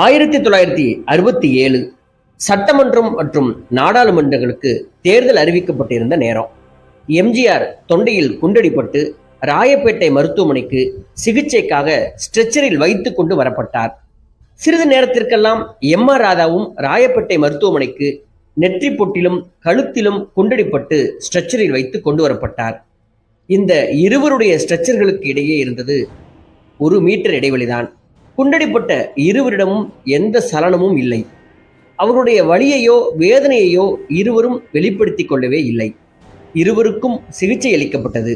ஆயிரத்தி தொள்ளாயிரத்தி அறுபத்தி ஏழு சட்டமன்றம் மற்றும் நாடாளுமன்றங்களுக்கு தேர்தல் அறிவிக்கப்பட்டிருந்த நேரம். எம்ஜிஆர் தொண்டையில் குண்டடிப்பட்டு ராயப்பேட்டை மருத்துவமனைக்கு சிகிச்சைக்காக ஸ்ட்ரெச்சரில் வைத்து கொண்டு வரப்பட்டார். சிறிது நேரத்திற்கெல்லாம் எம் ஆர் ராதாவும் ராயப்பேட்டை மருத்துவமனைக்கு நெற்றி பொட்டிலும் கழுத்திலும் குண்டடிப்பட்டு ஸ்ட்ரெச்சரில் வைத்து கொண்டு வரப்பட்டார். இந்த இருவருடைய ஸ்ட்ரெச்சர்களுக்கு இடையே இருந்தது ஒரு மீட்டர் இடைவெளிதான். குண்டடிப்பட்ட இருவரிடமும் எந்த சலனமும் இல்லை. அவருடைய வழியையோ வேதனையையோ இருவரும் வெளிப்படுத்திக் கொள்ளவே இல்லை. இருவருக்கும் சிகிச்சை அளிக்கப்பட்டது.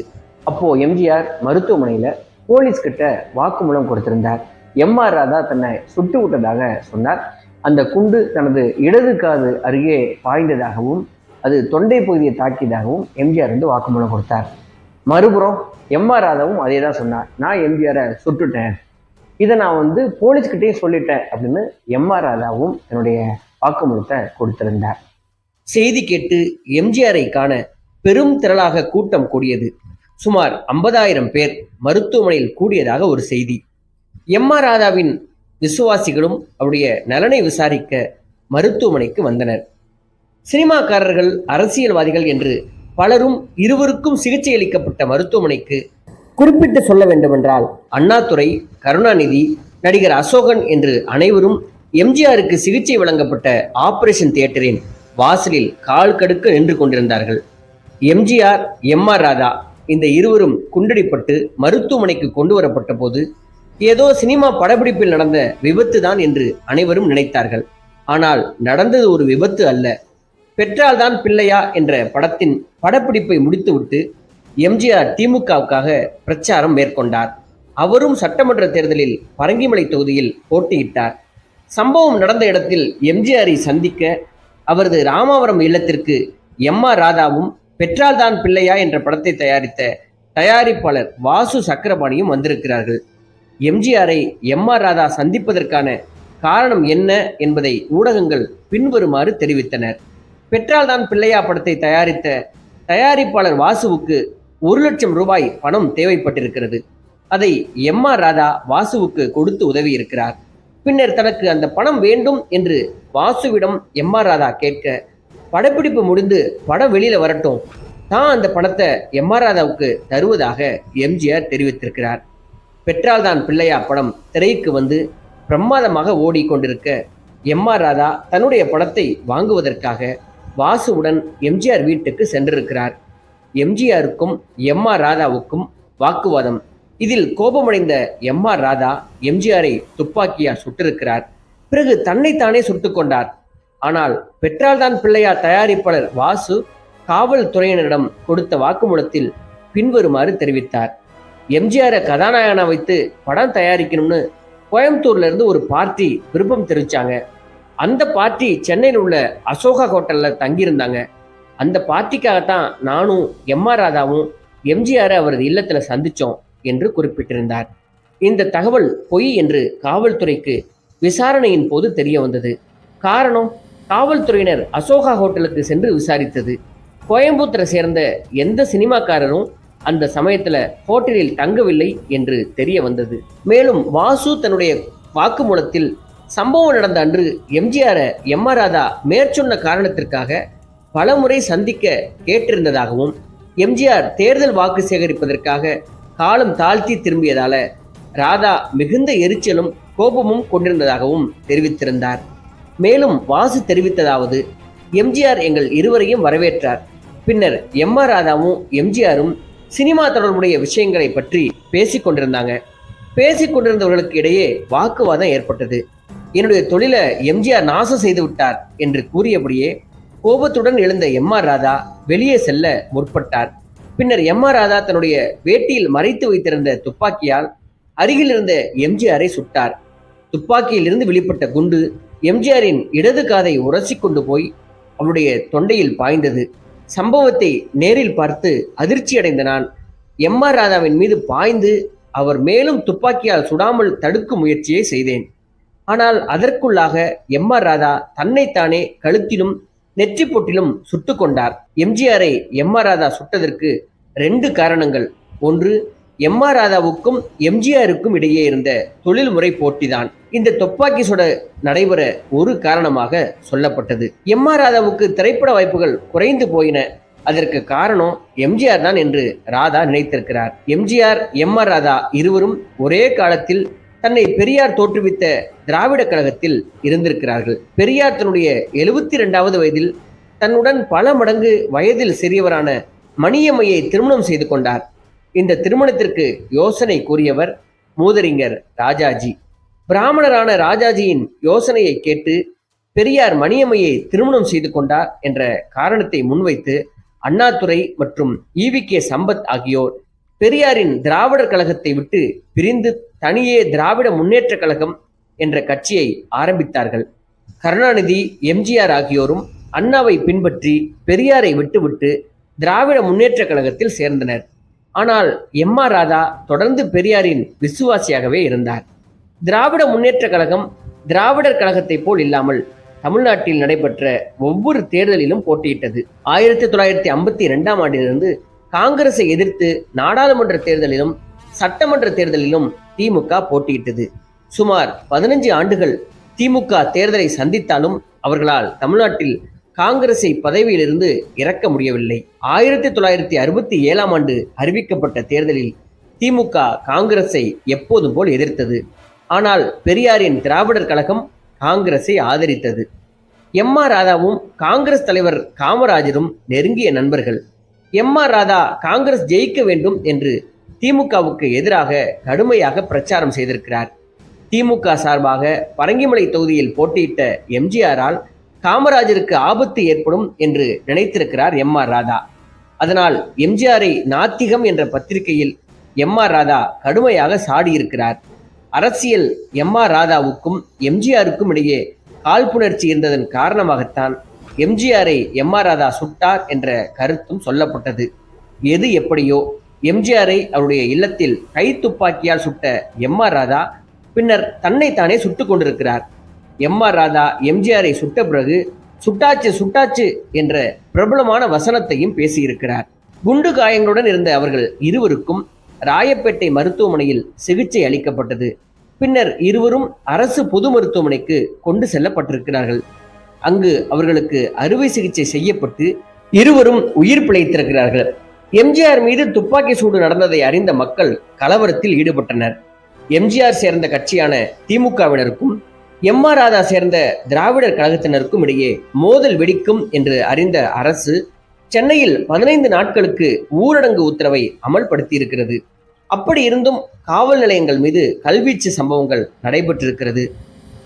அப்போ எம்ஜிஆர் மருத்துவமனையில போலீஸ் கிட்ட வாக்குமூலம் கொடுத்திருந்தார். எம் ஆர் ராதா தன்னை சுட்டு விட்டதாக சொன்னார். அந்த குண்டு தனது இடது காது அருகே பாய்ந்ததாகவும் அது தொண்டை பகுதியை தாக்கியதாகவும் எம்ஜிஆர் வந்து வாக்குமூலம் கொடுத்தார். மறுபுறம் எம்ஆர் ராதாவும் அதே தான் சொன்னார். நான் எம்ஜிஆரை சுட்டுட்டேன். இதை நான் வந்து போலீஸ்கிட்டே சொல்லிட்டேன் அப்படின்னு எம் ஆர் ராதாவும் என்னுடைய வாக்குமூலத்தை கொடுத்திருந்தார். செய்தி கேட்டு எம்ஜிஆரை காண பெரும் திரளாக கூட்டம் கூடியது. சுமார் ஐம்பதாயிரம் பேர் மருத்துவமனையில் கூடியதாக ஒரு செய்தி. எம்ஆர் ராதாவின் விசுவாசிகளும் அவருடைய நலனை விசாரிக்க மருத்துவமனைக்கு வந்தனர். சினிமாக்காரர்கள் அரசியல்வாதிகள் என்று பலரும் இருவருக்கும் சிகிச்சை அளிக்கப்பட்ட மருத்துவமனைக்கு குறிப்பிட்டு சொல்ல வேண்டுமென்றால் அண்ணாதுரை கருணாநிதி நடிகர் அசோகன் என்று அனைவரும் எம்ஜிஆருக்கு சிகிச்சை வழங்கப்பட்ட ஆபரேஷன் தியேட்டரின் வாசலில் கால் கடுக்க நின்று கொண்டிருந்தார்கள். எம்ஜிஆர் எம் ஆர் ராதா இந்த இருவரும் குண்டடிப்பட்டு மருத்துவமனைக்கு கொண்டு வரப்பட்ட போது ஏதோ சினிமா படப்பிடிப்பில் நடந்த விபத்து தான் என்று அனைவரும் நினைத்தார்கள். ஆனால் நடந்தது ஒரு விபத்து அல்ல. பெற்றால்தான் பிள்ளையா என்ற படத்தின் படப்பிடிப்பை முடித்துவிட்டு எம்ஜிஆர் திமுகவுக்காக பிரச்சாரம் மேற்கொண்டார். அவரும் சட்டமன்ற தேர்தலில் பரங்கிமலை தொகுதியில் போட்டியிட்டார். சம்பவம் நடந்த இடத்தில் எம்ஜிஆரை சந்திக்க அவரது ராமாவரம் இல்லத்திற்கு எம் ஆர் ராதாவும் பெற்றால்தான் பிள்ளையா என்ற படத்தை தயாரித்த தயாரிப்பாளர் வாசு சக்கரபாணியும் வந்திருக்கிறார்கள். எம்ஜிஆரை எம் ஆர் ராதா சந்திப்பதற்கான காரணம் என்ன என்பதை ஊடகங்கள் பின்வருமாறு தெரிவித்தனர். பெற்றால்தான் பிள்ளையா படத்தை தயாரித்த தயாரிப்பாளர் வாசுவுக்கு ஒரு லட்சம் ரூபாய் பணம் தேவைப்பட்டிருக்கிறது. அதை எம் ஆர் ராதா வாசுவுக்கு கொடுத்து உதவி இருக்கிறார் பின்னர் தனக்கு அந்த பணம் வேண்டும் என்று வாசுவிடம் எம் ஆர் ராதா கேட்க படப்பிடிப்பு முடிந்து படம் வெளியில வரட்டும். தான் அந்த பணத்தை எம் ஆர் ராதாவுக்கு தருவதாக எம்ஜிஆர் தெரிவித்திருக்கிறார். பெற்றால்தான் பிள்ளையா படம் திரைக்கு வந்து பிரமாதமாக ஓடிக்கொண்டிருக்க எம் ஆர் ராதா தன்னுடைய படத்தை வாங்குவதற்காக வாசுவுடன் எம்ஜிஆர் வீட்டுக்கு சென்றிருக்கிறார். எம்ஜிஆருக்கும் எம் ஆர் ராதாவுக்கும் வாக்குவாதம். இதில் கோபமடைந்த எம் ஆர் ராதா எம்ஜிஆரை துப்பாக்கியால் சுட்டிருக்கிறார். பிறகு தன்னைத்தானே சுட்டு கொண்டார். ஆனால் பெற்றால்தான் பிள்ளையா தயாரிப்பாளர் வாசு காவல்துறையினரிடம் கொடுத்த வாக்குமூலத்தில் பின்வருமாறு தெரிவித்தார். எம்ஜிஆரை கதாநாயகனா வைத்து படம் தயாரிக்கணும்னு கோயம்புத்தூர்ல இருந்து ஒரு பார்ட்டி விருப்பம் தெரிவிச்சாங்க. அந்த பார்ட்டி சென்னையில் உள்ள அசோகா ஹோட்டல்ல தங்கியிருந்தாங்க. அந்த பார்ட்டிக்காகத்தான் நானும் எம் ஆர் ராதாவும் எம்ஜிஆரை அவரது இல்லத்தில் சந்திச்சோம் என்று குறிப்பிட்டிருந்தார். இந்த தகவல் பொய் என்று காவல்துறைக்கு விசாரணையின் போது தெரிய வந்தது. காரணம் காவல்துறையினர் அசோகா ஹோட்டலுக்கு சென்று விசாரித்தது. கோயம்புத்தூரை சேர்ந்த எந்த சினிமாக்காரரும் அந்த சமயத்தில் ஹோட்டலில் தங்கவில்லை என்று தெரிய வந்தது. மேலும் வாசு தன்னுடைய வாக்குமூலத்தில் சம்பவம் நடந்த அன்று எம்ஜிஆரை எம் ஆர் ராதா மேற்சொன்ன காரணத்திற்காக பலமுறை சந்திக்க கேட்டிருந்ததாகவும் எம்ஜிஆர் தேர்தல் வாக்கு சேகரிப்பதற்காக காலம் தாழ்த்தி திரும்பியதால ராதா மிகுந்த எரிச்சலும் கோபமும் கொண்டிருந்ததாகவும் தெரிவித்திருந்தார். மேலும் வாசு தெரிவித்ததாவது எம்ஜிஆர் எங்கள் இருவரையும் வரவேற்றார். பின்னர் எம் ஆர் ராதாவும் எம்ஜிஆரும் சினிமா தொடர்புடைய விஷயங்களை பற்றி பேசிக் கொண்டிருந்தாங்க. பேசிக் கொண்டிருந்தவர்களுக்கு இடையே வாக்குவாதம் ஏற்பட்டது. என்னுடைய தொழிலை எம்ஜிஆர் நாசம் செய்து விட்டார் என்று கூறியபடியே கோபத்துடன் எழுந்த எம் ஆர் ராதா வெளியே செல்ல முற்பட்டார். பின்னர் எம் ஆர் ராதா தன்னுடைய வேட்டியில் மறைத்து வைத்திருந்த துப்பாக்கியால் அருகில் இருந்த எம்ஜிஆரை சுட்டார். துப்பாக்கியிலிருந்து வெளிப்பட்ட குண்டு எம்ஜிஆரின் இடது காதை உரசி கொண்டு போய் அவருடைய தொண்டையில் பாய்ந்தது. சம்பவத்தை நேரில் பார்த்து அதிர்ச்சி அடைந்த நான் எம் ஆர் ராதாவின் மீது பாய்ந்து அவர் மேலும் துப்பாக்கியால் சுடாமல் தடுக்கும் முயற்சியை செய்தேன். ஆனால் அதற்குள்ளாக எம் ஆர் ராதா தன்னைத்தானே கழுத்திலும் நெற்றி பொட்டிலும் சுட்டு கொண்டார். எம்ஜிஆரை எம் ஆர் ராதா சுட்டதற்கு ரெண்டு காரணங்கள். ஒன்று எம் ஆர் ராதாவுக்கும் எம்ஜிஆருக்கும் இடையே இருந்த தொழில்முறை போட்டிதான். இந்த துப்பாக்கி சுட நடைபெற ஒரு காரணமாக சொல்லப்பட்டது. எம் ஆர் ராதாவுக்கு திரைப்பட வாய்ப்புகள் குறைந்து போயின. அதற்கு காரணம் எம்ஜிஆர் தான் என்று ராதா நினைத்திருக்கிறார். எம்ஜிஆர் எம் ஆர் ராதா இருவரும் ஒரே காலத்தில் தன்னை பெரியார் தோற்றுவித்த திராவிட கழகத்தில் இருந்திருக்கிறார்கள். பெரியார் தன்னுடைய எழுபத்தி ரெண்டாவது வயதில் தன்னுடன் பல மடங்கு வயதில் சிறியவரான மணியம்மையை திருமணம் செய்து கொண்டார். இந்த திருமணத்திற்கு யோசனை கூறியவர் மூதறிஞர் ராஜாஜி. பிராமணரான ராஜாஜியின் யோசனையை கேட்டு பெரியார் மணியம்மையை திருமணம் செய்து கொண்டார் என்ற காரணத்தை முன்வைத்து அண்ணாதுரை மற்றும் ஈவி கே சம்பத் ஆகியோர் பெரியாரின் திராவிடர் கழகத்தை விட்டு பிரிந்து தனியே திராவிட முன்னேற்ற கழகம் என்ற கட்சியை ஆரம்பித்தார்கள். கருணாநிதி எம்ஜிஆர் ஆகியோரும் அண்ணாவை பின்பற்றி பெரியாரை விட்டுவிட்டு திராவிட முன்னேற்ற கழகத்தில் சேர்ந்தனர். ஆனால் எம் ஆர் ராதா தொடர்ந்து பெரியாரின் விசுவாசியாகவே இருந்தார். திராவிட முன்னேற்ற கழகம் திராவிடர் கழகத்தைப் போல் இல்லாமல் தமிழ்நாட்டில் நடைபெற்ற ஒவ்வொரு தேர்தலிலும் போட்டியிட்டது. ஆயிரத்தி தொள்ளாயிரத்தி ஐம்பத்தி இரண்டாம் ஆண்டிலிருந்து காங்கிரஸை எதிர்த்து நாடாளுமன்ற தேர்தலிலும் சட்டமன்ற தேர்தலிலும் திமுக போட்டியிட்டது. சுமார் பதினஞ்சு ஆண்டுகள் திமுக தேர்தலை சந்தித்தாலும் அவர்களால் தமிழ்நாட்டில் காங்கிரஸை பதவியிலிருந்து இறக்க முடியவில்லை. ஆயிரத்தி தொள்ளாயிரத்தி அறுபத்தி ஏழாம் ஆண்டு அறிவிக்கப்பட்ட தேர்தலில் திமுக காங்கிரஸை எப்போதும் போல் எதிர்த்தது. ஆனால் பெரியாரின் திராவிடர் கழகம் காங்கிரஸை ஆதரித்தது. எம் ஆர் ராதாவும் காங்கிரஸ் தலைவர் காமராஜரும் நெருங்கிய நண்பர்கள். எம் ஆர் ராதா காங்கிரஸ் ஜெயிக்க வேண்டும் என்று திமுகவுக்கு எதிராக கடுமையாக பிரச்சாரம் செய்திருக்கிறார். திமுக சார்பாக பரங்கிமலை தொகுதியில் போட்டியிட்ட எம்ஜிஆரால் காமராஜருக்கு ஆபத்து ஏற்படும் என்று நினைத்திருக்கிறார் எம் ஆர் ராதா. அதனால் எம்ஜிஆரை நாத்திகம் என்ற பத்திரிகையில் எம் ஆர் ராதா கடுமையாக சாடியிருக்கிறார். அரசியல் எம் ஆர் ராதாவுக்கும் எம்ஜிஆருக்கும் இடையே காழ்ப்புணர்ச்சி இருந்ததன் காரணமாகத்தான் எம்ஜிஆரை எம் ஆர் ராதா சுட்டார் என்ற கருத்தும் சொல்லப்பட்டது. எது எப்படியோ எம்ஜிஆரை அவருடைய இல்லத்தில் கை துப்பாக்கியால் சுட்ட எம் ஆர் ராதா பின்னர் தன்னைத்தானே சுட்டு கொண்டிருக்கிறார். எம் ஆர் ராதா எம்ஜிஆரை சுட்ட பிறகு சுட்டாச்சு சுட்டாச்சு என்ற பிரபலமான வசனத்தையும் பேசியிருக்கிறார். குண்டு காயங்களுடன் இருந்த அவர்கள் இருவருக்கும் ராயப்பேட்டை மருத்துவமனையில் சிகிச்சை அளிக்கப்பட்டது. பின்னர் இருவரும் அரசு பொது மருத்துவமனைக்கு கொண்டு செல்லப்பட்டிருக்கிறார்கள். அங்கு அவர்களுக்கு அறுவை சிகிச்சை செய்யப்பட்டு இருவரும் உயிர் பிழைத்திருக்கிறார்கள். எம்ஜிஆர் மீது துப்பாக்கி சூடு நடந்ததை அறிந்த மக்கள் கலவரத்தில் ஈடுபட்டனர். எம்ஜிஆர் சேர்ந்த கட்சியான திமுகவினருக்கும் எம் ஆர் ராதா சேர்ந்த திராவிடர் கழகத்தினருக்கும் இடையே மோதல் வெடிக்கும் என்று அறிந்த அரசு சென்னையில் பதினைந்து நாட்களுக்கு ஊரடங்கு உத்தரவை அமல்படுத்தியிருக்கிறது. அப்படி இருந்தும் காவல் நிலையங்கள் மீது கல்வீச்சு சம்பவங்கள் நடைபெற்றிருக்கிறது.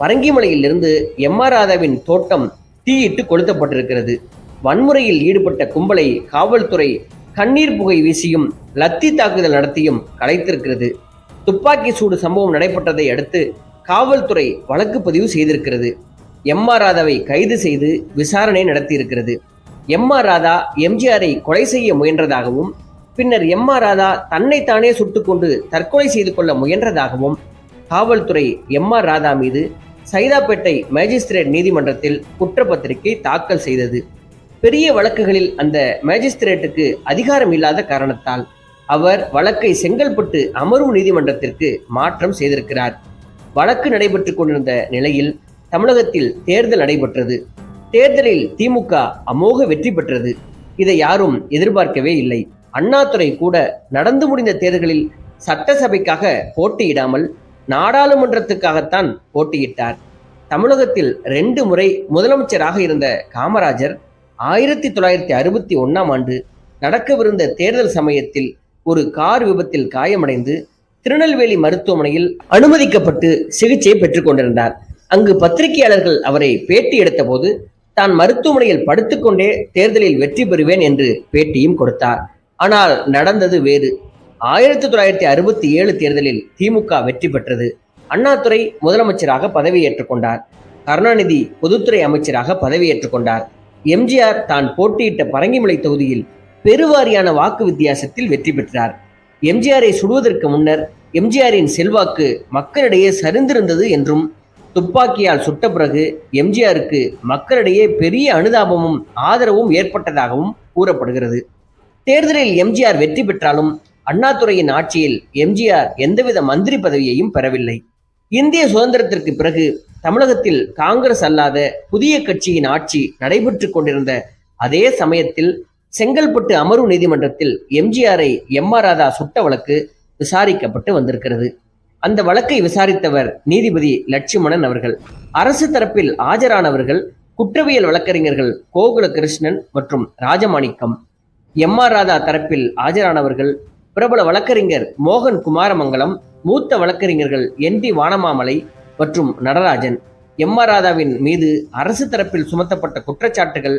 பரங்கிமலையிலிருந்து எம் ஆர் ராதாவின் தோட்டம் தீயிட்டு கொளுத்தப்பட்டிருக்கிறது. வன்முறையில் ஈடுபட்ட கும்பலை காவல்துறை கண்ணீர் புகை வீசியும் லத்தி தாக்குதல் நடத்தியும் கலைத்திருக்கிறது. துப்பாக்கி சூடு சம்பவம் நடைபெற்றதை அடுத்து காவல்துறை வழக்கு பதிவு செய்திருக்கிறது. எம் ஆர் ராதாவை கைது செய்து விசாரணை நடத்தியிருக்கிறது. எம் ஆர் ராதா எம்ஜிஆரை கொலை செய்ய முயன்றதாகவும் பின்னர் எம் ஆர் ராதா தன்னைத்தானே சுட்டுக்கொண்டு தற்கொலை செய்து கொள்ள முயன்றதாகவும் காவல்துறை எம் ஆர் ராதா மீது சைதாப்பேட்டை மேஜிஸ்திரேட் நீதிமன்றத்தில் குற்றப்பத்திரிகை தாக்கல் செய்தது. பெரிய வழக்குகளில் அந்த மேஜிஸ்திரேட்டுக்கு அதிகாரம் இல்லாத காரணத்தால் அவர் வழக்கை செங்கல்பட்டு அமர்வு நீதிமன்றத்திற்கு மாற்றம் செய்திருக்கிறார். வழக்கு நடைபெற்றுக் கொண்டிருந்த நிலையில் தமிழகத்தில் தேர்தல் நடைபெற்றது. தேர்தலில் திமுக அமோக வெற்றி பெற்றது. இதை யாரும் எதிர்பார்க்கவே இல்லை. அண்ணாதுரை கூட நடந்து முடிந்த தேர்தலில் சட்டசபைக்காக போட்டியிடாமல் நாடாளுமன்றத்துக்காகத்தான் போட்டியிட்டார். தமிழகத்தில் ரெண்டு முறை முதலமைச்சராக இருந்த காமராஜர் ஆயிரத்தி தொள்ளாயிரத்தி அறுபத்தி ஒன்னாம் ஆண்டு நடக்கவிருந்த தேர்தல் சமயத்தில் ஒரு கார் விபத்தில் காயமடைந்து திருநெல்வேலி மருத்துவமனையில் அனுமதிக்கப்பட்டு சிகிச்சை பெற்றுக் கொண்டிருந்தார். அங்கு பத்திரிகையாளர்கள் அவரை பேட்டி எடுத்தபோது தான் மருத்துவமனையில் படுத்துக்கொண்டே தேர்தலில் வெற்றி பெறுவேன் என்று பேட்டியும் கொடுத்தார். ஆனால் நடந்தது வேறு. ஆயிரத்தி தொள்ளாயிரத்தி அறுபத்தி ஏழு தேர்தலில் திமுக வெற்றி பெற்றது. அண்ணாதுரை முதலமைச்சராக பதவியேற்றுக் கொண்டார். கருணாநிதி பொதுத்துறை அமைச்சராக பதவியேற்றுக் கொண்டார். எம்ஜிஆர் தான் போட்டியிட்ட பரங்கிமலை தொகுதியில் பெருவாரியான வாக்கு வித்தியாசத்தில் வெற்றி பெற்றார். எம்ஜிஆரை சுடுவதற்கு முன்னர் எம்ஜிஆரின் செல்வாக்கு மக்களிடையே சரிந்திருந்தது என்றும் துப்பாக்கியால் சுட்ட பிறகு எம்ஜிஆருக்கு மக்களிடையே பெரிய அனுதாபமும் ஆதரவும் ஏற்பட்டதாகவும் கூறப்படுகிறது. தேர்தலில் எம்ஜிஆர் வெற்றி பெற்றாலும் அண்ணாதுரையின் ஆட்சியில் எம்ஜிஆர் எந்தவித மந்திரி பதவியையும் பெறவில்லை. இந்திய சுதந்திரத்திற்கு பிறகு தமிழகத்தில் காங்கிரஸ் அல்லாத புதிய கட்சியின் ஆட்சி நடைபெற்று கொண்டிருந்த அதே சமயத்தில் செங்கல்பட்டு அமர்வு நீதிமன்றத்தில் எம்ஜிஆரை எம் ஆர் ராதா சுட்ட வழக்கு விசாரிக்கப்பட்டு வந்திருக்கிறது. அந்த வழக்கை விசாரித்தவர் நீதிபதி லட்சுமணன் அவர்கள். அரசு தரப்பில் ஆஜரானவர்கள் குற்றவியல் வழக்கறிஞர்கள் கோகுல கிருஷ்ணன் மற்றும் ராஜமாணிக்கம். எம் ஆர் ராதா தரப்பில் ஆஜரானவர்கள் பிரபல வழக்கறிஞர் மோகன் குமாரமங்கலம் மூத்த வழக்கறிஞர்கள் என் டி வானமாமலை மற்றும் நடராஜன் எம் ஆர் ராதாவின் மீது அரசு தரப்பில் சுமத்தப்பட்ட குற்றச்சாட்டுகள்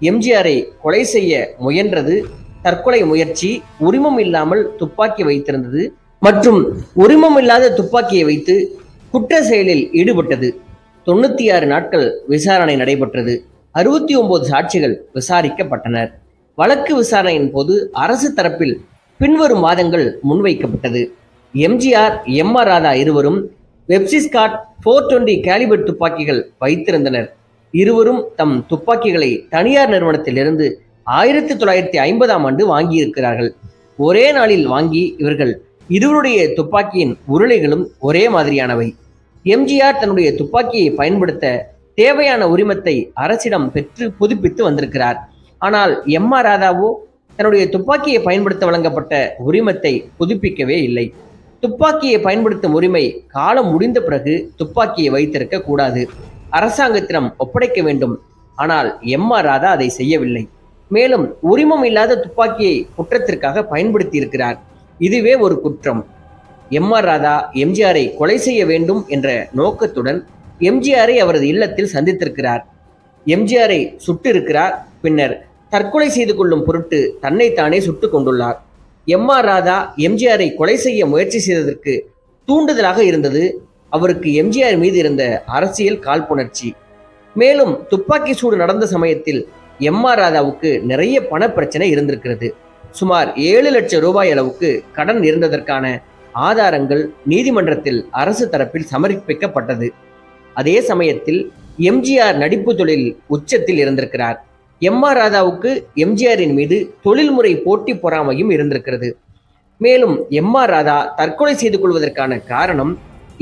எம்ஜிஆரை கொலை செய்ய முயன்றது தற்கொலை முயற்சி உரிமம் இல்லாமல் துப்பாக்கி வைத்திருந்தது மற்றும் உரிமம் இல்லாத துப்பாக்கியை வைத்து குற்ற செயலில் ஈடுபட்டது. தொண்ணூத்தி ஆறு நாட்கள் விசாரணை நடைபெற்றது. அறுபத்தி ஒன்பது சாட்சிகள் விசாரிக்கப்பட்டனர். வழக்கு விசாரணையின் போது அரசு தரப்பில் பின்வரும் வாதங்கள் முன்வைக்கப்பட்டது. எம்ஜிஆர் எம் ஆர் ராதா இருவரும் வெப்சிஸ்காட் ஃபோர் டுவெண்டி கேலிபர் துப்பாக்கிகள் வைத்திருந்தனர். இருவரும் தம் துப்பாக்கிகளை தனியார் நிறுவனத்திலிருந்து ஆயிரத்தி தொள்ளாயிரத்தி ஐம்பதாம் ஆண்டு வாங்கியிருக்கிறார்கள். ஒரே நாளில் வாங்கி இவர்கள் இருவருடைய துப்பாக்கியின் உருளைகளும் ஒரே மாதிரியானவை. எம்ஜிஆர் தன்னுடைய துப்பாக்கியை பயன்படுத்த தேவையான உரிமத்தை அரசிடம் பெற்று புதுப்பித்து வந்திருக்கிறார். ஆனால் எம் ஆர் ராதாவோ தன்னுடைய துப்பாக்கியை பயன்படுத்த வழங்கப்பட்ட உரிமத்தை புதுப்பிக்கவே இல்லை. துப்பாக்கியை பயன்படுத்தும் உரிமை காலம் முடிந்த பிறகு துப்பாக்கியை வைத்திருக்க கூடாது. அரசாங்கத்திடம் ஒப்படைக்க வேண்டும். ஆனால் எம் ஆர் ராதா அதை செய்யவில்லை. மேலும் உரிமம் இல்லாத துப்பாக்கியை குற்றத்திற்காக பயன்படுத்தி இருக்கிறார் இதுவே ஒரு குற்றம். எம் ஆர் ராதா எம்ஜிஆரை கொலை செய்ய வேண்டும் என்ற நோக்கத்துடன் எம்ஜிஆரை அவரது இல்லத்தில் சந்தித்திருக்கிறார். எம்ஜிஆரை சுட்டிருக்கிறார் பின்னர் தற்கொலை செய்து கொள்ளும் பொருட்டு தன்னைத்தானே சுட்டுக் கொண்டுள்ளார். எம் ஆர் ராதா எம்ஜிஆரை கொலை செய்ய முயற்சி செய்ததற்கு தூண்டுதலாக இருந்தது. அவருக்கு எம்ஜிஆர் மீது இருந்த அரசியல் காழ்ப்புணர்ச்சி மேலும் துப்பாக்கி சூடு நடந்த சமயத்தில் எம் ஆர் ராதாவுக்கு நிறைய பண பிரச்சனை இருந்திருக்கிறது. சுமார் ஏழு லட்சம் ரூபாய் அளவுக்கு கடன் இருந்ததற்கான ஆதாரங்கள் நீதிமன்றத்தில் அரசு தரப்பில் சமர்ப்பிக்கப்பட்டது. அதே சமயத்தில் எம்ஜிஆர் நடிப்பு தொழில் உச்சத்தில் இருந்திருக்கிறார். எம் ஆர் ராதாவுக்கு எம்ஜிஆரின் மீது தொழில்முறை போட்டி பொறாமையும் இருந்திருக்கிறது. மேலும் எம் ஆர் ராதா தற்கொலை செய்து கொள்வதற்கான காரணம்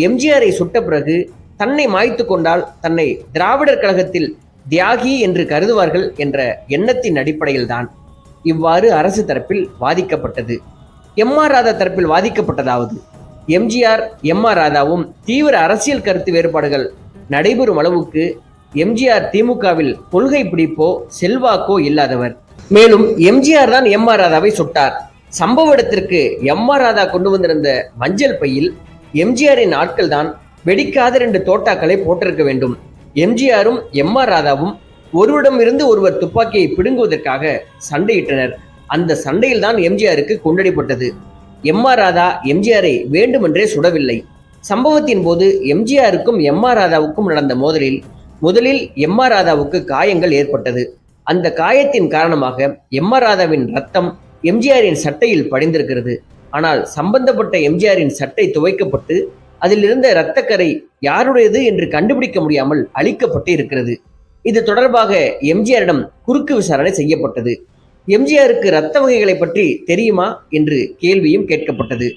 எம்ஜிஆரை சுட்ட பிறகு தன்னை மாய்த்து கொண்டால் தன்னை திராவிடர் கழகத்தில் தியாகி என்று கருதுவார்கள் என்ற எண்ணத்தின் அடிப்படையில்தான் இவ்வாறு அரசு தரப்பில் வாதிக்கப்பட்டது. எம் ஆர் ராதா தரப்பில் வாதிக்கப்பட்டதாவது எம்ஜிஆர் எம் ஆர் ராதாவும் தீவிர அரசியல் கருத்து வேறுபாடுகள் நடைபெறும் அளவுக்கு எம்ஜிஆர் திமுகவில் கொள்கை பிடிப்போ செல்வாக்கோ இல்லாதவர். மேலும் எம்ஜிஆர் தான் எம் ஆர் ராதாவை சுட்டார். சம்பவ இடத்திற்கு எம் ஆர் ராதா கொண்டு வந்திருந்த மஞ்சள் பையில் எம்ஜிஆரின் ஆட்கள் தான் வெடிக்காத ரெண்டு தோட்டாக்களை போட்டிருக்க வேண்டும். எம்ஜிஆரும் எம் ஆர் ராதாவும் ஒருவரிடமிருந்து ஒருவர் துப்பாக்கியை பிடுங்குவதற்காக சண்டையிட்டனர். அந்த சண்டையில் தான் எம்ஜிஆருக்கு கொண்டடிப்பட்டது எம் ஆர் ராதா எம்ஜிஆரை வேண்டுமென்றே சுடவில்லை. சம்பவத்தின் போது எம்ஜிஆருக்கும் எம் ஆர் ராதாவுக்கும் நடந்த மோதலில் முதலில் எம் ஆர் ராதாவுக்கு காயங்கள் ஏற்பட்டது. அந்த காயத்தின் காரணமாக எம் ஆர் ராதாவின் ரத்தம் எம்ஜிஆரின் சட்டையில் படிந்திருக்கிறது. ஆனால் சம்பந்தப்பட்ட எம்ஜிஆரின் சட்டை துவைக்கப்பட்டு அதில் இருந்த இரத்தக்கரை யாருடையது என்று கண்டுபிடிக்க முடியாமல் அழிக்கப்பட்டு இருக்கிறது. இது தொடர்பாக எம்ஜிஆரிடம் குறுக்கு விசாரணை செய்யப்பட்டது. எம்ஜிஆருக்கு இரத்த வகைகளை பற்றி தெரியுமா என்று கேள்வியும் கேட்கப்பட்டது.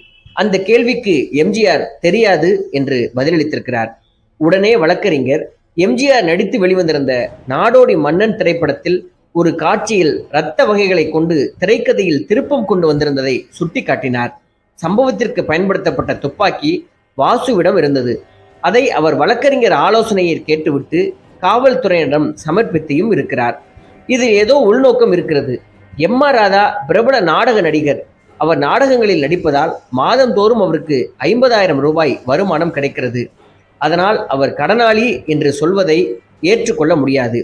அந்த கேள்விக்கு எம்ஜிஆர் தெரியாது என்று பதிலளித்திருக்கிறார். உடனே வழக்கறிஞர் எம்ஜிஆர் நடித்து வெளிவந்திருந்த நாடோடி மன்னன் திரைப்படத்தில் ஒரு காட்சியில் இரத்த வகைகளை கொண்டு திரைக்கதையில் திருப்பம் கொண்டு வந்திருந்ததை சுட்டிக்காட்டினார். சம்பவத்திற்கு பயன்படுத்தப்பட்ட துப்பாக்கி வாசுவிடம் இருந்தது. அதை அவர் வழக்கறிஞர் ஆலோசனையை கேட்டுவிட்டு காவல்துறையினரிடம் சமர்ப்பித்தியும் இருக்கிறார். இதில் ஏதோ உள்நோக்கம் இருக்கிறது. எம் ஆர் ராதா பிரபல நாடக நடிகர். அவர் நாடகங்களில் நடிப்பதால் மாதந்தோறும் அவருக்கு ஐம்பதாயிரம் ரூபாய் வருமானம் கிடைக்கிறது. அதனால் அவர் கடனாளி என்று சொல்வதை ஏற்றுக்கொள்ள முடியாது.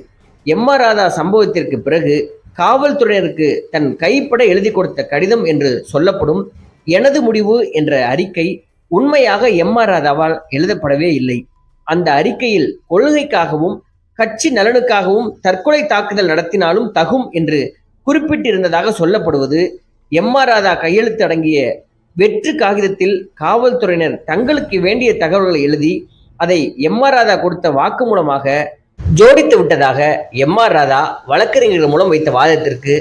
எம் ஆர் ராதா சம்பவத்திற்கு பிறகு காவல்துறையினருக்கு தன் கைப்பட எழுதி கொடுத்த கடிதம் என்று சொல்லப்படும் எனது முடிவு என்ற அறிக்கை உண்மையாக எம் ஆர் ராதாவால் எழுதப்படவே இல்லை. அந்த அறிக்கையில் கொள்கைக்காகவும் கட்சி நலனுக்காகவும் தற்கொலை தாக்குதல் நடத்தினாலும் தகும் என்று குறிப்பிட்டிருந்ததாக சொல்லப்படுவது எம் ஆர் ராதா கையெழுத்து அடங்கிய வெற்று காகிதத்தில் காவல்துறையினர் தங்களுக்கு வேண்டிய தகவல்களை எழுதி அதை எம் ஆர் ராதா கொடுத்த வாக்கு மூலமாக ஜோடித்து விட்டதாக எம் ஆர் ராதா வழக்கறிஞர்கள் மூலம் வைத்த வாதத்திற்கு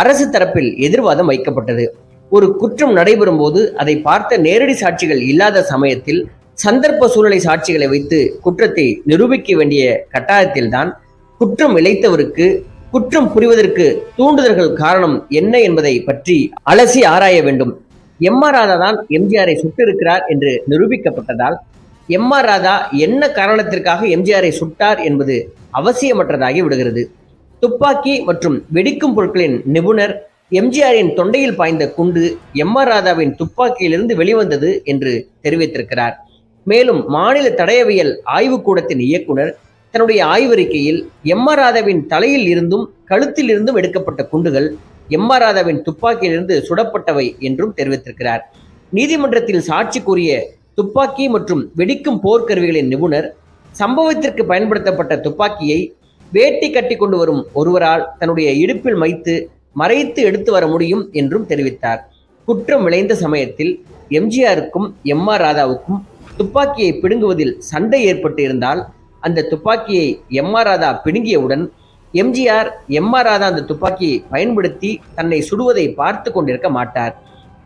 அரசு தரப்பில் எதிர்வாதம் வைக்கப்பட்டது. ஒரு குற்றம் நடைபெறும் போது அதை பார்த்த நேரடி சாட்சிகள் இல்லாத சமயத்தில் சந்தர்ப்ப சூழ்நிலை சாட்சிகளை வைத்து குற்றத்தை நிரூபிக்க வேண்டிய கட்டாயத்தில்தான் குற்றம் இழைத்தவருக்கு குற்றம் புரிவதற்கு தூண்டுதல்கள் காரணம் என்ன என்பதை பற்றி அலசி ஆராய வேண்டும். எம் ஆர் ராதா தான் எம்ஜிஆரை சுட்டிருக்கிறார் என்று நிரூபிக்கப்பட்டதால் எம் ஆர் ராதா என்ன காரணத்திற்காக எம்ஜிஆரை சுட்டார் என்பது அவசியமற்றதாகி விடுகிறது. துப்பாக்கி மற்றும் வெடிக்கும் பொருட்களின் நிபுணர் எம்ஜிஆரின் தொண்டையில் பாய்ந்த குண்டு எம் ஆர் ராதாவின் துப்பாக்கியிலிருந்து வெளிவந்தது என்று தெரிவித்திருக்கிறார். மேலும் மாநில தடயவியல் ஆய்வுக்கூடத்தின் இயக்குனர் தன்னுடைய ஆய்வறிக்கையில் எம் ஆர் ராதாவின் தலையில் இருந்தும் கழுத்தில் இருந்தும் எடுக்கப்பட்ட குண்டுகள் எம் ஆர் ராதாவின் துப்பாக்கியிலிருந்து சுடப்பட்டவை என்றும் தெரிவித்திருக்கிறார். நீதிமன்றத்தில் சாட்சி கூறிய துப்பாக்கி மற்றும் வெடிக்கும் போர்க்கருவிகளின் நிபுணர் சம்பவத்திற்கு பயன்படுத்தப்பட்ட துப்பாக்கியை வேட்டி கட்டி கொண்டு வரும் ஒருவரால் தன்னுடைய இடுப்பில் வைத்து மறைத்து எடுத்து வர முடியும் என்றும் தெரிவித்தார். குற்றம் விளைந்த சமயத்தில் எம்ஜிஆருக்கும் எம் ஆர் ராதாவுக்கும் துப்பாக்கியை பிடுங்குவதில் சண்டை ஏற்பட்டு இருந்தால் அந்த துப்பாக்கியை எம் ஆர் ராதா பிடுங்கியவுடன் எம்ஜிஆர் எம் ஆர் ராதா அந்த துப்பாக்கியை பயன்படுத்தி தன்னை சுடுவதை பார்த்து கொண்டிருக்க மாட்டார்.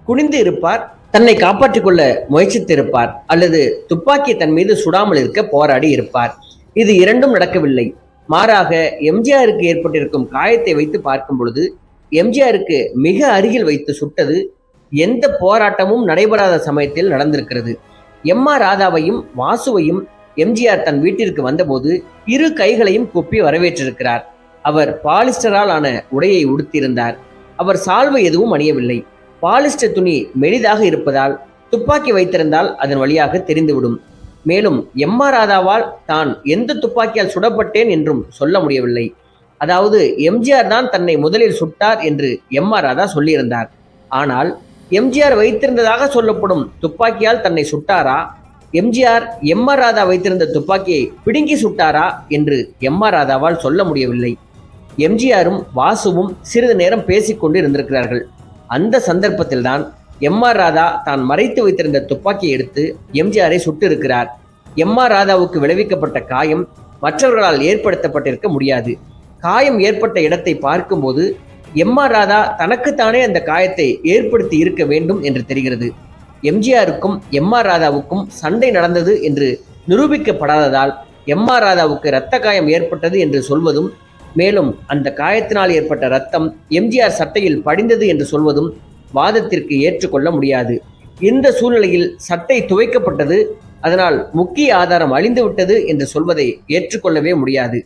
குனிந்து இருப்பார் தன்னை காப்பாற்றிக் கொள்ள முயற்சித்திருப்பார் அல்லது துப்பாக்கி தன் மீது சுடாமல் இருக்க போராடி இருப்பார். இது இரண்டும் நடக்கவில்லை. மாறாக எம்ஜிஆருக்கு ஏற்பட்டிருக்கும் காயத்தை வைத்து பார்க்கும் பொழுது எம்ஜிஆருக்கு மிக அருகில் வைத்து சுட்டது எந்த போராட்டமும் நடைபெறாத சமயத்தில் நடந்திருக்கிறது. எம் ஆர் ராதாவையும் வாசுவையும் எம்ஜிஆர் தன் வீட்டிற்கு வந்தபோது இரு கைகளையும் கூப்பி வரவேற்றிருக்கிறார். அவர் பாலிஸ்டரால் ஆன உடையை உடுத்தியிருந்தார். அவர் சால்வை எதுவும் அணியவில்லை. பாலிஸ்டர் துணி மெலிதாக இருப்பதால் துப்பாக்கி வைத்திருந்தால் அதன் வழியாக தெரிந்துவிடும். மேலும் எம் ஆர் ராதாவால் தான் எந்த துப்பாக்கியால் சுடப்பட்டேன் என்றும் சொல்ல முடியவில்லை. அதாவது எம்ஜிஆர் தான் தன்னை முதலில் சுட்டார் என்று எம் ஆர் ராதா சொல்லியிருந்தார். ஆனால் எம்ஜிஆர் வைத்திருந்ததாக சொல்லப்படும் துப்பாக்கியால் தன்னை சுட்டாரா? எம்ஜிஆர் எம் ஆர் ராதா வைத்திருந்த துப்பாக்கியை பிடுங்கி சுட்டாரா என்று எம் ஆர் ராதாவால் சொல்ல முடியவில்லை. எம்ஜிஆரும் வாசுவும் சிறிது நேரம் பேசிக்கொண்டு இருந்திருக்கிறார்கள். அந்த சந்தர்ப்பத்தில்தான் எம் ஆர் ராதா தான் மறைத்து வைத்திருந்த துப்பாக்கியை எடுத்து எம்ஜிஆரை சுட்டு இருக்கிறார் எம் ஆர் ராதாவுக்கு விளைவிக்கப்பட்ட காயம் மற்றவர்களால் ஏற்படுத்தப்பட்டிருக்க முடியாது. காயம் ஏற்பட்ட இடத்தை பார்க்கும்போது எம் ஆர் ராதா தனக்குத்தானே அந்த காயத்தை ஏற்படுத்தி இருக்க வேண்டும் என்று தெரிகிறது. எம்ஜிஆருக்கும் எம் ஆர் ராதாவுக்கும் சண்டை நடந்தது என்று நிரூபிக்கப்படாததால் எம் ஆர் ராதாவுக்கு இரத்த காயம் ஏற்பட்டது என்று சொல்வதும் மேலும் அந்த காயத்தினால் ஏற்பட்ட ரத்தம் எம்ஜிஆர் சட்டையில் படிந்தது என்று சொல்வதும் வாதத்திற்கு ஏற்றுக்கொள்ள முடியாது. இந்த சூழ்நிலையில் சட்டை துவைக்கப்பட்டது அதனால் முக்கிய ஆதாரம் அழிந்துவிட்டது என்று சொல்வதை ஏற்றுக்கொள்ளவே முடியாது.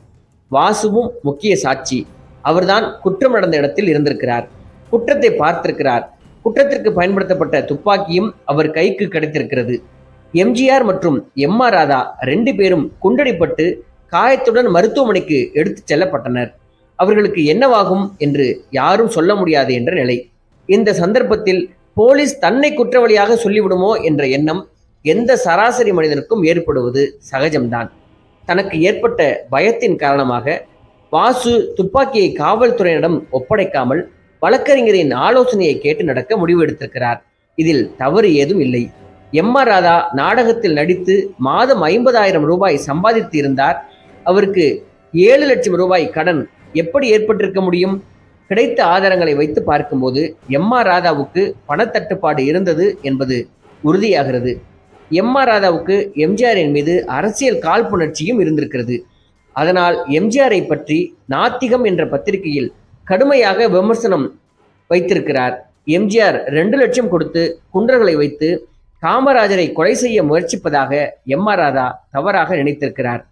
வாசுவும் முக்கிய சாட்சி. அவர்தான் குற்றம் நடந்த இடத்தில் இருந்திருக்கிறார். குற்றத்தை பார்த்திருக்கிறார். குற்றத்திற்கு பயன்படுத்தப்பட்ட துப்பாக்கியும் அவர் கைக்கு கிடைத்திருக்கிறது. எம்ஜிஆர் மற்றும் எம் ஆர் ராதா ரெண்டு பேரும் குண்டடிப்பட்டு காயத்துடன் மருத்துவமனைக்கு எடுத்துச் செல்லப்பட்டனர். அவர்களுக்கு என்னவாகும் என்று யாரும் சொல்ல முடியாது என்ற நிலை. இந்த சந்தர்ப்பத்தில் போலீஸ் தன்னை குற்றவாளியாக சொல்லிவிடுமோ என்ற எண்ணம் எந்த சராசரி மனிதனுக்கும் ஏற்படுவது சகஜம்தான். தனக்கு ஏற்பட்ட பயத்தின் காரணமாக வாசு துப்பாக்கியை காவல்துறையினரிடம் ஒப்படைக்காமல் வழக்கறிஞரின் ஆலோசனையை கேட்டு நடக்க முடிவு எடுத்திருக்கிறார். இதில் தவறு ஏதும் இல்லை. எம் ஆர் ராதா நாடகத்தில் நடித்து மாதம் ஐம்பதாயிரம் ரூபாய் சம்பாதித்து இருந்தார் அவருக்கு ஏழு லட்சம் ரூபாய் கடன் எப்படி ஏற்பட்டிருக்க முடியும்? கிடைத்த ஆதாரங்களை வைத்து பார்க்கும்போது எம் ஆர் ராதாவுக்கு பணத்தட்டுப்பாடு இருந்தது என்பது உறுதியாகிறது. எம் ஆர் ராதாவுக்கு எம்ஜிஆரின் மீது அரசியல் காழ்ப்புணர்ச்சியும் இருந்திருக்கிறது. அதனால் எம்ஜிஆரை பற்றி நாத்திகம் என்ற பத்திரிகையில் கடுமையாக விமர்சனம் வைத்திருக்கிறார். எம்ஜிஆர் ரெண்டு லட்சம் கொடுத்து குன்றர்களை வைத்து காமராஜரை கொலை செய்ய முயற்சிப்பதாக எம் ஆர் ராதா தவறாக நினைத்திருக்கிறார்.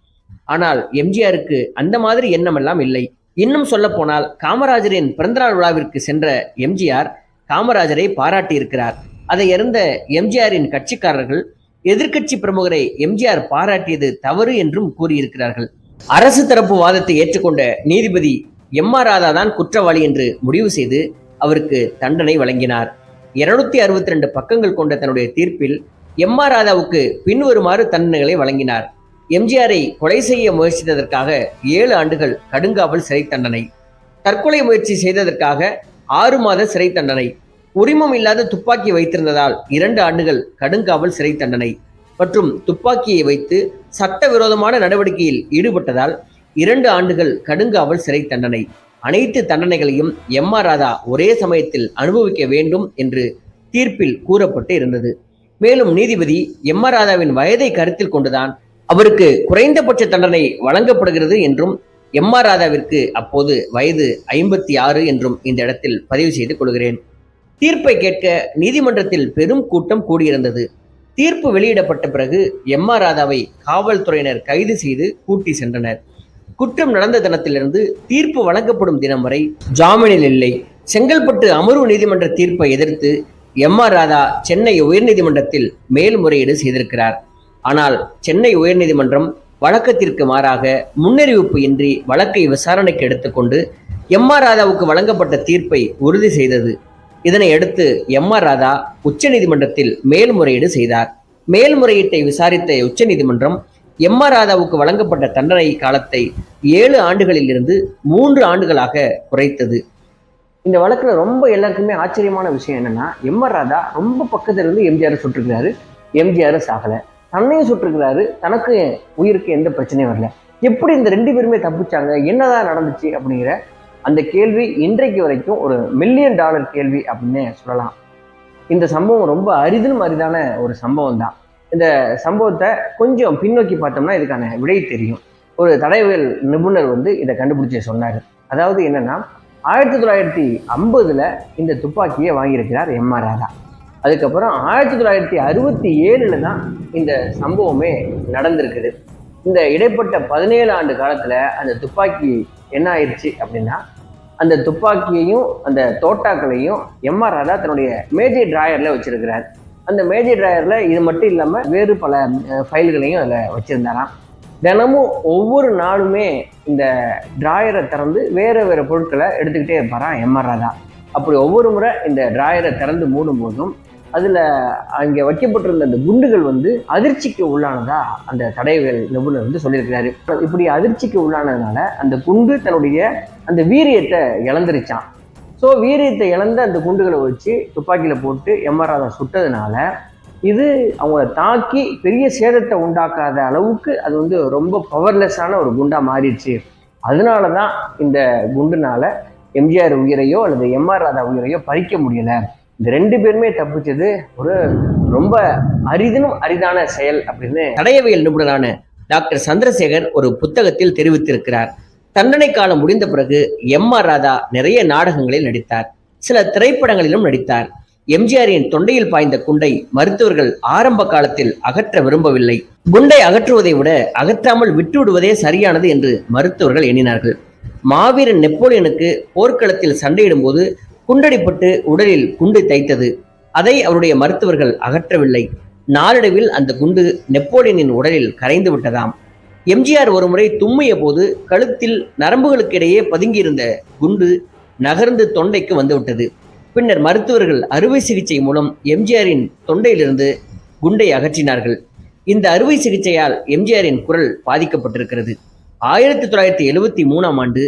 ஆனால் எம்ஜிஆருக்கு அந்த மாதிரி எண்ணமெல்லாம் இல்லை. இன்னும் சொல்ல போனால் காமராஜரின் பிறந்தநாள் விழாவிற்கு சென்ற எம்ஜிஆர் காமராஜரை பாராட்டியிருக்கிறார். அதை அறிந்த எம்ஜிஆரின் கட்சிக்காரர்கள் எதிர்க்கட்சி பிரமுகரை எம்ஜிஆர் பாராட்டியது தவறு என்றும் கூறியிருக்கிறார்கள். அரசு தரப்பு வாதத்தை ஏற்றுக்கொண்ட நீதிபதி எம் ஆர் ராதா தான் குற்றவாளி என்று முடிவு செய்து அவருக்கு தண்டனை வழங்கினார். இருநூத்தி அறுபத்தி ரெண்டு பக்கங்கள் கொண்ட தன்னுடைய தீர்ப்பில் எம் ஆர் ராதாவுக்கு பின்வருமாறு தண்டனைகளை வழங்கினார். எம்ஜிஆரை கொலை செய்ய முயற்சித்ததற்காக ஏழு ஆண்டுகள் கடுங்காவல் சிறை தண்டனை. தற்கொலை முயற்சி செய்ததற்காக ஆறு மாத சிறை தண்டனை. உரிமம் இல்லாத துப்பாக்கி வைத்திருந்ததால் இரண்டு ஆண்டுகள் கடுங்காவல் சிறை தண்டனை. மற்றும் துப்பாக்கியை வைத்து சட்டவிரோதமான நடவடிக்கையில் ஈடுபட்டதால் இரண்டு ஆண்டுகள் கடுங்காவல் சிறை தண்டனை. அனைத்து தண்டனைகளையும் எம் ஆர் ராதா ஒரே சமயத்தில் அனுபவிக்க வேண்டும் என்று தீர்ப்பில் கூறப்பட்டு இருந்தது. மேலும் நீதிபதி எம் ஆர் ராதாவின் வயதை கருத்தில் கொண்டுதான் அவருக்கு குறைந்தபட்ச தண்டனை வழங்கப்படுகிறது என்றும் எம் ஆர் ராதாவிற்கு அப்போது வயது ஐம்பத்தி ஆறு என்றும் இந்த இடத்தில் பதிவு செய்து கொள்கிறேன். தீர்ப்பை கேட்க நீதிமன்றத்தில் பெரும் கூட்டம் கூடியிருந்தது. தீர்ப்பு வெளியிடப்பட்ட பிறகு எம் ஆர் ராதாவை காவல்துறையினர் கைது செய்து கூட்டி சென்றனர். குற்றம் நடந்த தினத்திலிருந்து தீர்ப்பு வழங்கப்படும் தினம் வரை ஜாமீனில் இல்லை. செங்கல்பட்டு அமர்வு நீதிமன்ற தீர்ப்பை எதிர்த்து எம் ஆர் ராதா சென்னை உயர்நீதிமன்றத்தில் மேல்முறையீடு செய்திருக்கிறார். ஆனால் சென்னை உயர்நீதிமன்றம் வழக்கத்திற்கு மாறாக முன்னறிவிப்பு இன்றி வழக்கை விசாரணைக்கு எடுத்துக்கொண்டு எம் ஆர் ராதாவுக்கு வழங்கப்பட்ட தீர்ப்பை உறுதி செய்தது. இதனை அடுத்து எம் ஆர் ராதா உச்சநீதிமன்றத்தில் மேல்முறையீடு செய்தார். மேல்முறையீட்டை விசாரித்த உச்சநீதிமன்றம் எம் ஆர் ராதாவுக்கு வழங்கப்பட்ட தண்டனை காலத்தை ஏழு ஆண்டுகளில் இருந்து மூன்று ஆண்டுகளாக குறைத்தது. இந்த வழக்கில் ரொம்ப எல்லாருக்குமே ஆச்சரியமான விஷயம் என்னன்னா எம் ஆர் ராதா ரொம்ப பக்கத்துல இருந்து எம்ஜிஆர் சுட்டிருக்கிறாரு. எம்ஜிஆர் சாகலை. தன்னையும் சுட்டுருக்கிறாரு. தனக்கு உயிருக்கு எந்த பிரச்சனையும் வரல. எப்படி இந்த ரெண்டு பேருமே தப்பிச்சாங்க? என்னதான் நடந்துச்சு அப்படிங்கிற அந்த கேள்வி இன்றைக்கு வரைக்கும் ஒரு மில்லியன் டாலர் கேள்வி அப்படின்னு சொல்லலாம். இந்த சம்பவம் ரொம்ப அரிதிலும் அரிதான ஒரு சம்பவம் தான் இந்த சம்பவத்தை கொஞ்சம் பின்னோக்கி பார்த்தோம்னா இதுக்கான விடை தெரியும். ஒரு தடயவியல் நிபுணர் வந்து இதை கண்டுபிடிச்சு சொன்னார். அதாவது என்னன்னா ஆயிரத்தி தொள்ளாயிரத்தி ஐம்பதுல இந்த துப்பாக்கியை வாங்கியிருக்கிறார் எம்ஆர் ராதா. அதுக்கப்புறம் ஆயிரத்தி தொள்ளாயிரத்தி அறுபத்தி ஏழில் தான் இந்த சம்பவமே நடந்திருக்குது. இந்த இடைப்பட்ட பதினேழு ஆண்டு காலத்தில் அந்த துப்பாக்கி என்ன ஆயிடுச்சு அப்படின்னா அந்த துப்பாக்கியையும் அந்த தோட்டாக்களையும் எம்ஆர் ராதா தன்னுடைய மேஜை டிராயரில் வச்சிருக்கிறார். அந்த மேஜை டிராயரில் இது மட்டும் இல்லாமல் வேறு பல ஃபைல்களையும் அதில் வச்சுருந்தாராம். தினமும் ஒவ்வொரு நாளுமே இந்த டிராயரை திறந்து வேறு வேறு பொருட்களை எடுத்துக்கிட்டே இருப்பாராம் எம்ஆர் ராதா. அப்படி ஒவ்வொரு முறை இந்த டிராயரை திறந்து மூடும் போதும் அதில் அங்கே வைக்கப்பட்டிருந்த அந்த குண்டுகள் வந்து அதிர்ச்சிக்கு உள்ளானதா அந்த தடயவியல் நிபுணர் வந்து சொல்லியிருக்கிறாரு. இப்படி அதிர்ச்சிக்கு உள்ளானதுனால அந்த குண்டு தன்னுடைய அந்த வீரியத்தை இழந்துருச்சான் ஸோ வீரியத்தை இழந்த அந்த குண்டுகளை வச்சு துப்பாக்கியில் போட்டு எம்ஆர் ராதா சுட்டதுனால இது அவங்கள தாக்கி பெரிய சேதத்தை உண்டாக்காத அளவுக்கு அது வந்து ரொம்ப பவர்லெஸ்ஸான ஒரு குண்டாக மாறிடுச்சு. அதனால தான் இந்த குண்டுனால எம்ஜிஆர் உயிரையோ அல்லது எம்ஆர் ராதா உயிரையோ பறிக்க முடியலை. இந்த ரெண்டு பேருமே தப்பிச்சது ஒரு ரொம்ப அரிதினும் அரிதான செயல் அப்படின்னு தடயவியல் நிபுணரான டாக்டர் சந்திரசேகர் ஒரு புத்தகத்தில் தெரிவித்திருக்கிறார். தண்டனை காலம் முடிந்த பிறகு எம் ஆர் ராதா நிறைய நாடகங்களில் நடித்தார். சில திரைப்படங்களிலும் நடித்தார். எம்ஜிஆரின் தொண்டையில் பாய்ந்த குண்டை மருத்துவர்கள் ஆரம்ப காலத்தில் அகற்ற விரும்பவில்லை. குண்டை அகற்றுவதை விட அகற்றாமல் விட்டுவிடுவதே சரியானது என்று மருத்துவர்கள் எண்ணினார்கள். மாவீரன் நெப்போலியனுக்கு போர்க்களத்தில் சண்டையிடும்போது குண்டடிப்பட்டு உடலில் குண்டு தைத்தது. அதை அவருடைய மருத்துவர்கள் அகற்றவில்லை. நாளடைவில் அந்த குண்டு நெப்போலியனின் உடலில் கரைந்து விட்டதாம். எம்ஜிஆர் ஒருமுறை தும்மிய போது கழுத்தில் நரம்புகளுக்கிடையே பதுங்கியிருந்த குண்டு நகர்ந்து தொண்டைக்கு வந்துவிட்டது. பின்னர் மருத்துவர்கள் அறுவை சிகிச்சை மூலம் எம்ஜிஆரின் தொண்டையிலிருந்து குண்டை அகற்றினார்கள். இந்த அறுவை சிகிச்சையால் எம்ஜிஆரின் குரல் பாதிக்கப்பட்டிருக்கிறது. ஆயிரத்தி தொள்ளாயிரத்தி எழுபத்தி மூணாம் ஆண்டு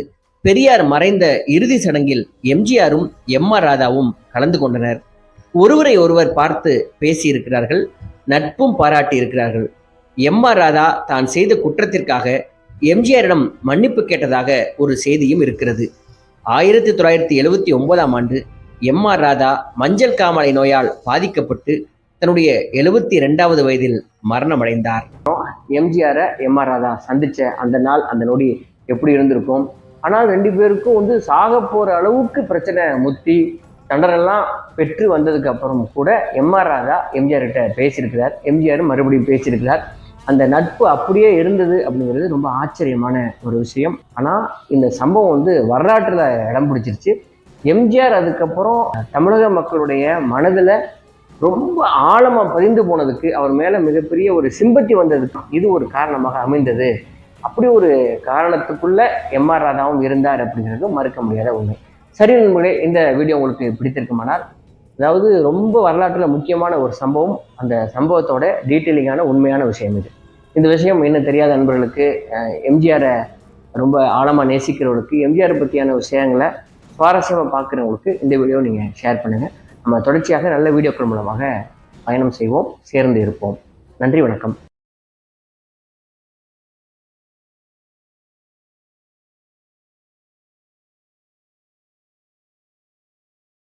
பெரியார் மறைந்த இறுதி சடங்கில் எம்ஜிஆரும் எம் ஆர் ராதாவும் கலந்து கொண்டனர். ஒருவரை ஒருவர் பார்த்து பேசியிருக்கிறார்கள் நட்பும் பாராட்டி இருக்கிறார்கள் எம் ஆர் ராதா தான் செய்த குற்றத்திற்காக எம்ஜிஆரிடம் மன்னிப்பு கேட்டதாக ஒரு செய்தியும் இருக்கிறது. ஆயிரத்தி தொள்ளாயிரத்தி எழுவத்தி ஒன்பதாம் ஆண்டு எம் ஆர் ராதா மஞ்சள் காமாலை நோயால் பாதிக்கப்பட்டு தன்னுடைய எழுபத்தி ரெண்டாவது வயதில் மரணமடைந்தார். எம்ஜிஆரை எம் ஆர் ராதா சந்திச்ச அந்த நாள் அந்த நொடி எப்படி இருந்திருக்கும்? ஆனால் ரெண்டு பேருக்கும் வந்து சாக போகிற அளவுக்கு பிரச்சனை. முத்தி தண்டனெல்லாம் பெற்று வந்ததுக்கு அப்புறம் கூட எம்ஆர் ராதா எம்ஜிஆர் கிட்ட பேசியிருக்கிறார். எம்ஜிஆர் மறுபடியும் பேசியிருக்கிறார். அந்த நட்பு அப்படியே இருந்தது அப்படிங்கிறது ரொம்ப ஆச்சரியமான ஒரு விஷயம். ஆனால் இந்த சம்பவம் வந்து வரலாற்றில் இடம் பிடிச்சிருச்சு. எம்ஜிஆர் அதுக்கப்புறம் தமிழக மக்களுடைய மனதில் ரொம்ப ஆழமாக பதிந்து போனதுக்கு அவர் மேலே மிகப்பெரிய ஒரு சிம்பத்தி வந்ததுக்கு இது ஒரு காரணமாக அமைந்தது. அப்படி ஒரு காரணத்துக்குள்ள எம்ஆர் ராதாவும் இருந்தார் அப்படிங்கிறது மறுக்க முடியாத உண்மை. சரி நண்பர்களே இந்த வீடியோ உங்களுக்கு பிடித்திருக்குமானால் அதாவது ரொம்ப வரலாற்றில் முக்கியமான ஒரு சம்பவம் அந்த சம்பவத்தோட டீட்டெயிலிங்கான உண்மையான விஷயம் இது. இந்த விஷயம் என்ன தெரியாத நண்பர்களுக்கு எம்ஜிஆரை ரொம்ப ஆழமாக நேசிக்கிறவங்களுக்கு எம்ஜிஆர் பற்றியான விஷயங்களை சுவாரஸ்யமாக பார்க்குறவங்களுக்கு இந்த வீடியோ நீங்கள் ஷேர் பண்ணுங்கள் நம்ம தொடர்ச்சியாக நல்ல வீடியோக்கள் மூலமாக பயணம் செய்வோம் சேர்ந்து இருப்போம். நன்றி வணக்கம்.